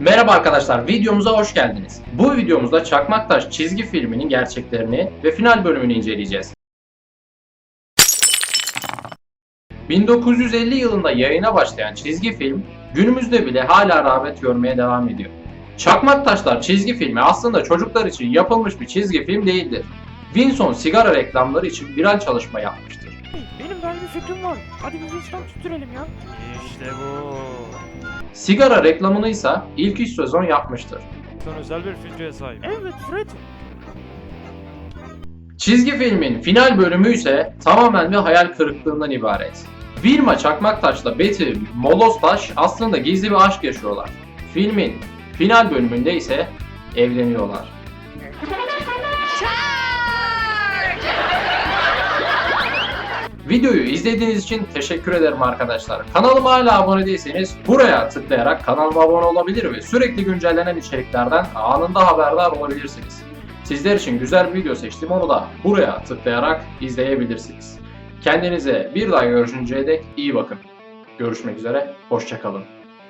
Merhaba arkadaşlar, videomuza hoş geldiniz. Bu videomuzda Çakmaktaş çizgi filminin gerçeklerini ve final bölümünü inceleyeceğiz. 1950 yılında yayına başlayan çizgi film günümüzde bile hala rağbet görmeye devam ediyor. Çakmaktaşlar çizgi filmi aslında çocuklar için yapılmış bir çizgi film değildir. Winson sigara reklamları için viral çalışma yapmıştır. Benim böyle bir fikrim var. Hadi bir Winston tüttürelim ya. İşte bu. Sigara reklamını ise ilk 3 sezon yapmıştır. Sen özel bir filtreye sahip. Evet Fred. Çizgi filmin final bölümü ise tamamen bir hayal kırıklığından ibaret. Vilma Çakmaktaş'la Betty Molostaj aslında gizli bir aşk yaşıyorlar. Filmin final bölümünde ise evleniyorlar. Videoyu izlediğiniz için teşekkür ederim arkadaşlar. Kanalıma hala abone değilseniz buraya tıklayarak kanalıma abone olabilir ve sürekli güncellenen içeriklerden anında haberdar olabilirsiniz. Sizler için güzel bir video seçtim onu da buraya tıklayarak izleyebilirsiniz. Kendinize bir daha görüşünceye dek iyi bakın. Görüşmek üzere, hoşçakalın.